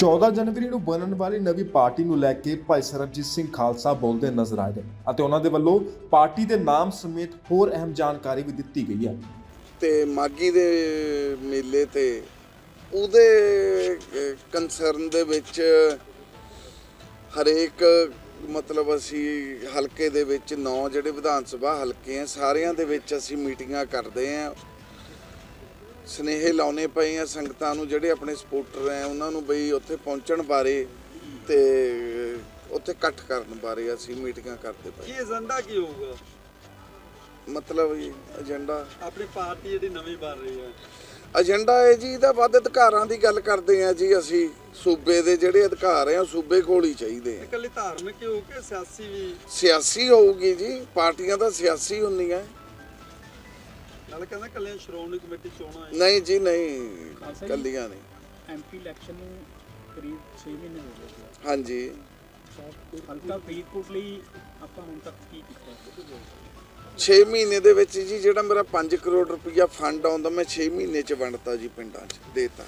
14 ਜਨਵਰੀ ਨੂੰ ਬਣਨ ਵਾਲੀ ਨਵੀਂ ਪਾਰਟੀ ਨੂੰ ਲੈ ਕੇ ਭਾਈ ਸਰਬਜੀਤ ਸਿੰਘ ਖਾਲਸਾ ਬੋਲਦੇ ਨਜ਼ਰ ਆਏ ਨੇ ਅਤੇ ਉਹਨਾਂ ਦੇ ਵੱਲੋਂ ਪਾਰਟੀ ਦੇ ਨਾਮ ਸਮੇਤ ਹੋਰ ਅਹਿਮ ਜਾਣਕਾਰੀ ਵੀ ਦਿੱਤੀ ਗਈ ਹੈ। ਤੇ ਮਾਗੀ ਦੇ ਮੇਲੇ ਤੇ ਉਹਦੇ ਕੰਸਰਨ ਦੇ ਵਿੱਚ ਹਰੇਕ, ਮਤਲਬ ਅਸੀਂ ਹਲਕੇ ਦੇ ਵਿੱਚ ਨੌ ਜਿਹੜੇ ਵਿਧਾਨ ਸਭਾ ਹਲਕੇ ਆ, ਸਾਰਿਆਂ ਦੇ ਵਿੱਚ ਅਸੀਂ ਮੀਟਿੰਗਾਂ ਕਰਦੇ ਆ। ਸਨੇਹੇ ਲਾਉਣੇ ਪਏ ਆ ਸੰਗਤਾਂ ਨੂੰ ਜਿਹੜੇ ਆਪਣੇ ਸਪੋਰਟਰ ਆ ਉਹਨਾਂ ਨੂੰ ਬਈ ਉੱਥੇ ਪਹੁੰਚਣ ਬਾਰੇ ਤੇ ਉੱਥੇ ਇਕੱਠ ਕਰਨ ਬਾਰੇ ਅਸੀਂ ਮੀਟਿੰਗਾਂ ਕਰਦੇ ਕੀ ਪਏ ਏਜੰਡਾ ਕੀ ਹੋਊਗਾ? ਮਤਲਬ ਜੀ ਏਜੰਡਾ। ਆਪਣੀ ਪਾਰਟੀ ਜਿਹੜੀ ਨਵੀਂ ਬਣ ਰਹੀ ਹੈ। ਏਜੰਡਾ ਹੈ ਜੀ ਇਹਦਾ ਵੱਧ ਅਧਿਕਾਰਾਂ ਦੀ ਗੱਲ ਕਰਦੇ ਆ ਜੀ ਅਸੀਂ। ਸੂਬੇ ਦੇ ਜਿਹੜੇ ਅਧਿਕਾਰ ਆ ਸੂਬੇ ਕੋਲ ਹੀ ਚਾਹੀਦੇ ਆ। ਇਕੱਲੀ ਧਾਰਮਿਕ ਹੀ ਹੋਊ ਕਿ ਸਿਆਸੀ ਵੀ? ਸਿਆਸੀ ਹੋਊਗੀ ਜੀ ਪਾਰਟੀਆਂ ਤਾਂ ਸਿਆਸੀ ਹੁੰਦੀਆਂ। ਨਾਲ ਕਹਿੰਦਾ ਕੱਲੀਆਂ ਸ਼੍ਰੋਮਣੀ ਕਮੇਟੀ ਚੋਣਾਂ ਹੈ ਨਹੀਂ ਜੀ ਨਹੀਂ। ਕੱਲੀਆਂ ਨਹੀਂ। ਐਮਪੀ ਇਲੈਕਸ਼ਨ ਨੂੰ ਕਰੀਬ 6 ਮਹੀਨੇ ਹੋ ਗਏ। ਸੀ। ਹਾਂਜੀ। ਹਲਕਾ ਫਰੀਦਕੋਟ ਲਈ ਆਪਾਂ ਹੁਣ ਤੱਕ ਕੀ ਕੀਤਾ? 6 ਮਹੀਨੇ ਦੇ ਵਿੱਚ ਜੀ ਜਿਹੜਾ ਮੇਰਾ 5 ਕਰੋੜ ਰੁਪਈਆ ਫੰਡ ਆਉਂਦਾ ਮੈਂ 6 ਮਹੀਨੇ ਚ ਵੰਡਤਾ ਜੀ ਪਿੰਡਾਂ ਚ ਦੇਤਾ।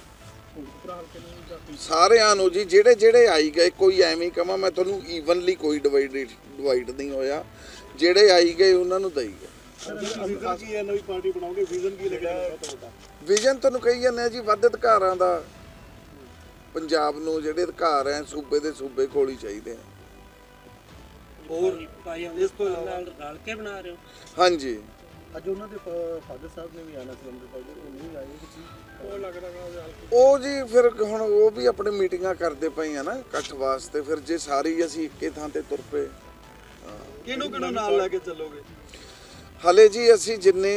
ਸਾਰਿਆਂ ਨੂੰ ਜੀ ਜਿਹੜੇ ਜਿਹੜੇ ਆਈ ਗਏ ਕੋਈ ਐਵੇਂ ਕਹਾਂ ਮੈਂ ਤੁਹਾਨੂੰ ਈਵਨਲੀ ਕੋਈ ਡਿਵਾਈਡ ਡਿਵਾਈਡ ਨਹੀਂ ਹੋਇਆ। ਜਿਹੜੇ ਆਈ ਗਏ ਉਹਨਾਂ ਨੂੰ ਦਈ ਗਏ। ਵਿਜ਼ਨ ਕੀ ਹੈ ਨਵੀਂ ਪਾਰਟੀ ਬਣਾਓਗੇ ਵਿਜ਼ਨ ਕੀ ਲੱਗਿਆ ਵਿਜਨ ਤੁਹਾਨੂੰ ਕਹੀ ਜਾਂਦੇ ਆ ਜੀ ਵੱਧ ਅਧਿਕਾਰਾਂ ਦਾ। ਪੰਜਾਬ ਨੂੰ ਜਿਹੜੇ ਅਧਿਕਾਰ ਐ ਸੂਬੇ ਦੇ ਸੂਬੇ ਕੋਲ ਹੀ ਚਾਹੀਦੇ ਆ। ਹੋਰ ਇਸ ਤੋਂ ਇਲਾਵਾ ਨਾਲ ਰਲ ਕੇ ਬਣਾ ਰਹੇ ਹੋ? ਹਾਂਜੀ। ਅੱਜ ਉਹਨਾਂ ਦੇ ਫਾਦਰ ਸਾਹਿਬ ਨੇ ਵੀ ਆਣਾ ਸੀ ਅੰਮ੍ਰਿਤਪਾਲ ਜੀ ਉਹ ਨਹੀਂ ਆਏ ਕਿ ਉਹ ਲੱਗ ਰਿਹਾ ਉਹ ਜੀ ਫਿਰ ਹੁਣ ਉਹ ਵੀ ਆਪਣੇ ਮੀਟਿੰਗਾਂ ਕਰਦੇ ਪਏ ਆ ਨਾ ਇਕੱਠ ਵਾਸਤੇ। ਫਿਰ ਜੇ ਸਾਰੀ ਅਸੀਂ ਇੱਕੇ ਥਾਂ ਤੇ ਤੁਰ ਪਏ ਕਿਹਨੂੰ ਕਿਹਨੂੰ ਨਾਲ ਲੈ ਕੇ ਚੱਲੋਗੇ? ਹਲੇ ਜੀ ਅਸੀਂ ਜਿੰਨੇ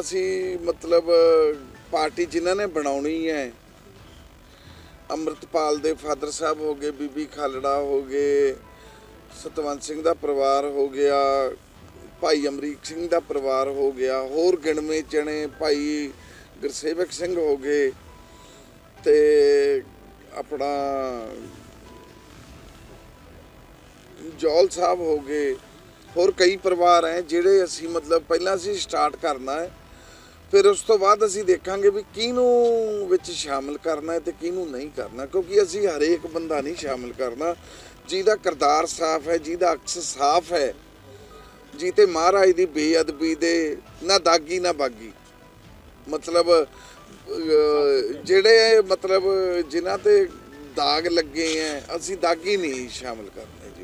ਅਸੀਂ ਮਤਲਬ ਪਾਰਟੀ ਜਿਨ੍ਹਾਂ ਨੇ ਬਣਾਉਣੀ ਹੈ, ਅੰਮ੍ਰਿਤਪਾਲ ਦੇ ਫਾਦਰ ਸਾਹਿਬ ਹੋ ਗਏ, ਬੀਬੀ ਖਾਲੜਾ ਹੋ ਗਏ, ਸਤਵੰਤ ਸਿੰਘ ਦਾ ਪਰਿਵਾਰ ਹੋ ਗਿਆ, ਭਾਈ ਅਮਰੀਕ ਸਿੰਘ ਦਾ ਪਰਿਵਾਰ ਹੋ ਗਿਆ, ਹੋਰ ਗਿਣਵੇਂ ਚਣੇ ਭਾਈ ਗੁਰਸੇਵਕ ਸਿੰਘ ਹੋ ਗਏ ਤੇ ਆਪਣਾ ਜੌਲ ਸਾਹਿਬ ਹੋ ਗਏ। ਹੋਰ ਕਈ ਪਰਿਵਾਰ ਹੈ ਜਿਹੜੇ ਅਸੀਂ ਮਤਲਬ ਪਹਿਲਾਂ ਅਸੀਂ ਸਟਾਰਟ ਕਰਨਾ ਹੈ ਫਿਰ ਉਸ ਤੋਂ ਬਾਅਦ ਅਸੀਂ ਦੇਖਾਂਗੇ ਵੀ ਕਿਹਨੂੰ ਵਿੱਚ ਸ਼ਾਮਲ ਕਰਨਾ ਹੈ ਤੇ ਕਿਹਨੂੰ ਨਹੀਂ ਕਰਨਾ, ਕਿਉਂਕਿ ਅਸੀਂ ਹਰੇਕ ਬੰਦਾ ਨਹੀਂ ਸ਼ਾਮਲ ਕਰਨਾ। ਜਿਹਦਾ ਕਿਰਦਾਰ ਸਾਫ਼ ਹੈ ਜਿਹਦਾ ਅਕਸ ਸਾਫ਼ ਹੈ ਜੀ ਤੇ ਮਹਾਰਾਜ ਦੀ ਬੇਅਦਬੀ ਦੇ ਨਾ ਦਾਗੀ ਨਾ ਬਾਗੀ। ਮਤਲਬ ਜਿਹੜੇ ਮਤਲਬ ਜਿਨ੍ਹਾਂ ਤੇ ਦਾਗ ਲੱਗੇ ਆ ਅਸੀਂ ਦਾਗੀ ਨਹੀਂ ਸ਼ਾਮਲ ਕਰਦੇ ਜੀ।